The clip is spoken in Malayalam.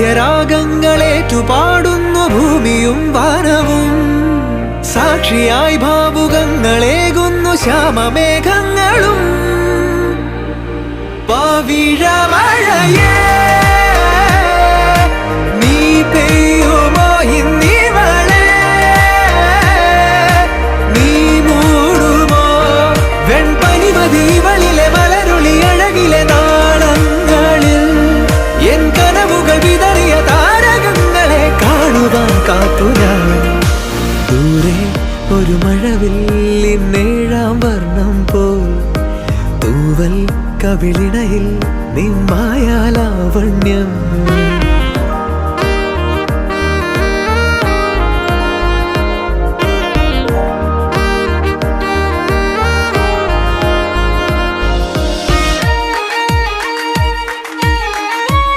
വാദ്യരാഗങ്ങളേറ്റുപാടുന്നു ഭൂമിയും വാനവും. സാക്ഷിയായി ഭാവുകങ്ങളേകുന്നു ശ്യാമമേഘങ്ങളും. പവിഴമഴയേ ഒരു മഴവില്ലിന്നേഴാം വർണം പോൽ തൂവൽ കവിളിണയിൽ നിമ്മായാലാവണ്യം.